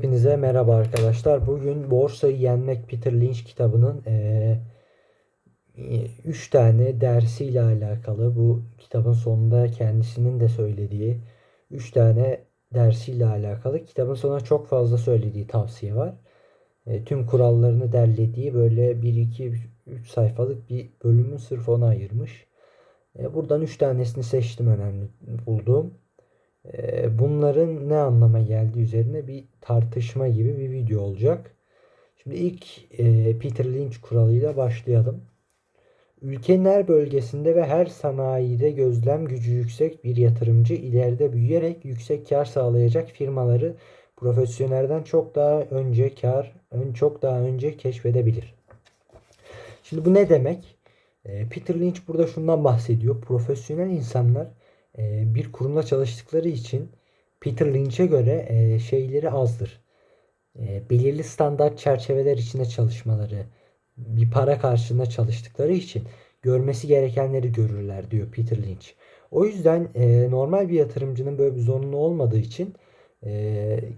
Hepinize merhaba arkadaşlar. Bugün Borsayı Yenmek Peter Lynch kitabının 3 tane dersiyle alakalı bu kitabın sonunda kendisinin de söylediği 3 tane dersiyle alakalı kitabın sonuna çok fazla söylediği tavsiye var. E, tüm kurallarını derlediği böyle 1 2 3 sayfalık bir bölümü sırf ona ayırmış. E, buradan 3 tanesini seçtim önemli bulduğum. Ee, bunların ne anlama geldiği üzerine bir tartışma gibi bir video olacak. Şimdi ilk e, Peter Lynch kuralıyla başlayalım. Ülkenin her bölgesinde ve her sanayide gözlem gücü yüksek bir yatırımcı ileride büyüyerek yüksek kar sağlayacak firmaları profesyonelden çok daha önce kar, çok daha önce keşfedebilir. Şimdi bu ne demek? E, Peter Lynch burada şundan bahsediyor. Profesyonel insanlar e, bir kurumda çalıştıkları için Peter Lynch'e göre e, şeyleri azdır. E, belirli standart çerçeveler içinde çalışmaları, bir para karşılığında çalıştıkları için görmesi gerekenleri görürler diyor Peter Lynch. O yüzden normal bir yatırımcının böyle bir zorunlu olmadığı için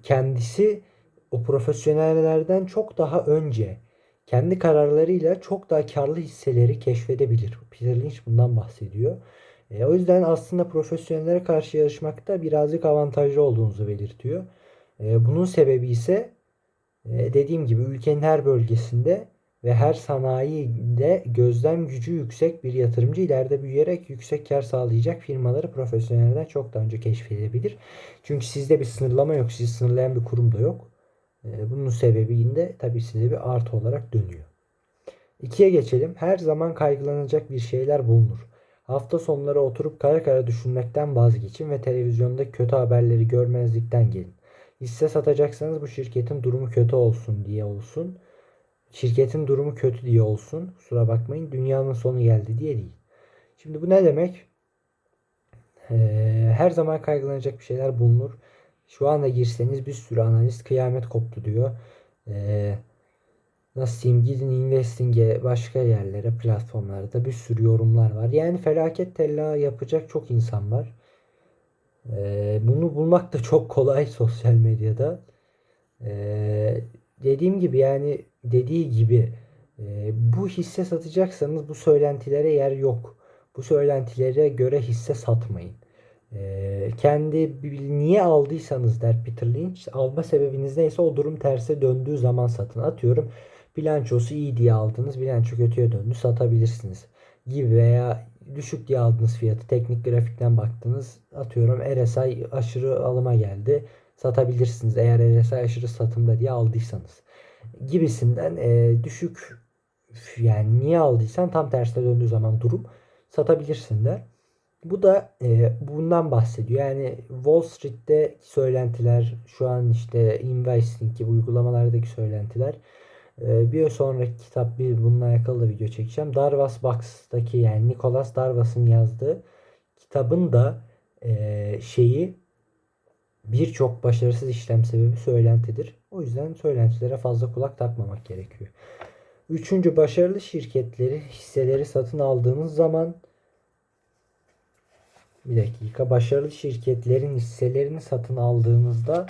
kendisi o profesyonellerden çok daha önce kendi kararlarıyla çok daha karlı hisseleri keşfedebilir. Peter Lynch bundan bahsediyor. E, o yüzden aslında profesyonellere karşı yarışmakta birazcık avantajlı olduğunuzu belirtiyor. E, bunun sebebi ise e, dediğim gibi ülkenin her bölgesinde ve her sanayide gözlem gücü yüksek bir yatırımcı ileride büyüyerek yüksek kar sağlayacak firmaları profesyonellerden çok daha önce keşfedebilir. Çünkü sizde bir sınırlama yok. Sizi sınırlayan bir kurum da yok. E, bunun sebebinde tabii size bir artı olarak dönüyor. İkiye geçelim. Her zaman kaygılanacak bir şeyler bulunur. Hafta sonları oturup kara kara düşünmekten vazgeçin ve televizyonda kötü haberleri görmezlikten gelin. Hisse satacaksanız bu şirketin durumu kötü olsun diye olsun. Şirketin durumu kötü diye olsun. Kusura bakmayın dünyanın sonu geldi diye değil. Şimdi bu ne demek? Ee, her zaman kaygılanacak bir şeyler bulunur. Şu anda girseniz bir sürü analist kıyamet koptu diyor. Ee, nasıl diyeyim gidin investing'e başka yerlere platformlarda bir sürü yorumlar var. Yani felaket tella yapacak çok insan var. Ee, bunu bulmak da çok kolay sosyal medyada. Ee, dediğim gibi yani dediği gibi e, bu hisse satacaksanız bu söylentilere yer yok. Bu söylentilere göre hisse satmayın. E, kendi niye aldıysanız der Peter Lynch alma sebebiniz neyse o durum terse döndüğü zaman satın. Atıyorum bilançosu iyi diye aldınız bilanço kötüye döndü satabilirsiniz gibi veya düşük diye aldığınız fiyatı teknik grafikten baktınız atıyorum RSI aşırı alıma geldi satabilirsiniz eğer RSI aşırı satımda diye aldıysanız gibisinden e, düşük yani niye aldıysan tam tersine döndüğü zaman durum satabilirsin der. Bu da e, bundan bahsediyor. Yani Wall Street'te söylentiler, şu an işte investing gibi uygulamalardaki söylentiler bir sonraki kitap bir bununla alakalı da video çekeceğim. Darvas Box'taki yani Nicholas Darvas'ın yazdığı kitabın da e, şeyi birçok başarısız işlem sebebi söylentidir. O yüzden söylentilere fazla kulak takmamak gerekiyor. Üçüncü başarılı şirketleri hisseleri satın aldığınız zaman bir dakika başarılı şirketlerin hisselerini satın aldığınızda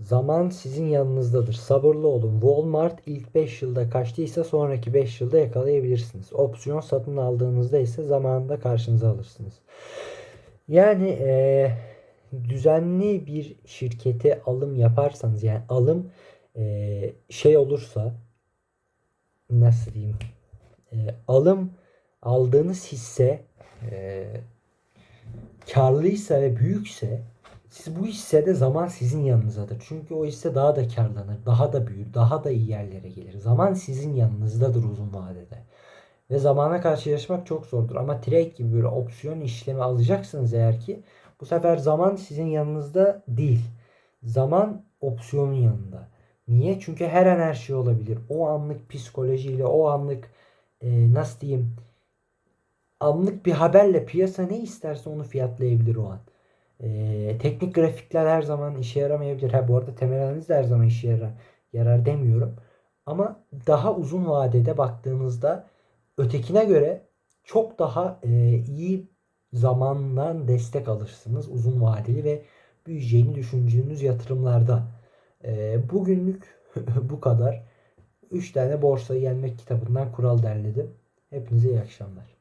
Zaman sizin yanınızdadır. Sabırlı olun. Walmart ilk 5 yılda kaçtıysa sonraki 5 yılda yakalayabilirsiniz. Opsiyon satın aldığınızda ise zamanında karşınıza alırsınız. Yani e, düzenli bir şirkete alım yaparsanız yani alım e, şey olursa nasıl diyeyim e, alım aldığınız hisse e, karlıysa ve büyükse siz bu hissede zaman sizin yanınızdadır. Çünkü o hisse daha da karlanır, daha da büyür, daha da iyi yerlere gelir. Zaman sizin yanınızdadır uzun vadede. Ve zamana karşı yarışmak çok zordur. Ama trade gibi böyle opsiyon işlemi alacaksınız eğer ki bu sefer zaman sizin yanınızda değil. Zaman opsiyonun yanında. Niye? Çünkü her an her şey olabilir. O anlık psikolojiyle, o anlık e, nasıl diyeyim anlık bir haberle piyasa ne isterse onu fiyatlayabilir o an. Ee, teknik grafikler her zaman işe yaramayabilir. Ha bu arada temel analiz her zaman işe yarar, yarar demiyorum. Ama daha uzun vadede baktığınızda ötekine göre çok daha e, iyi zamandan destek alırsınız uzun vadeli ve büyüyeceğini düşündüğünüz yatırımlarda. Ee, bugünlük bu kadar. 3 tane borsayı yenmek kitabından kural derledim. Hepinize iyi akşamlar.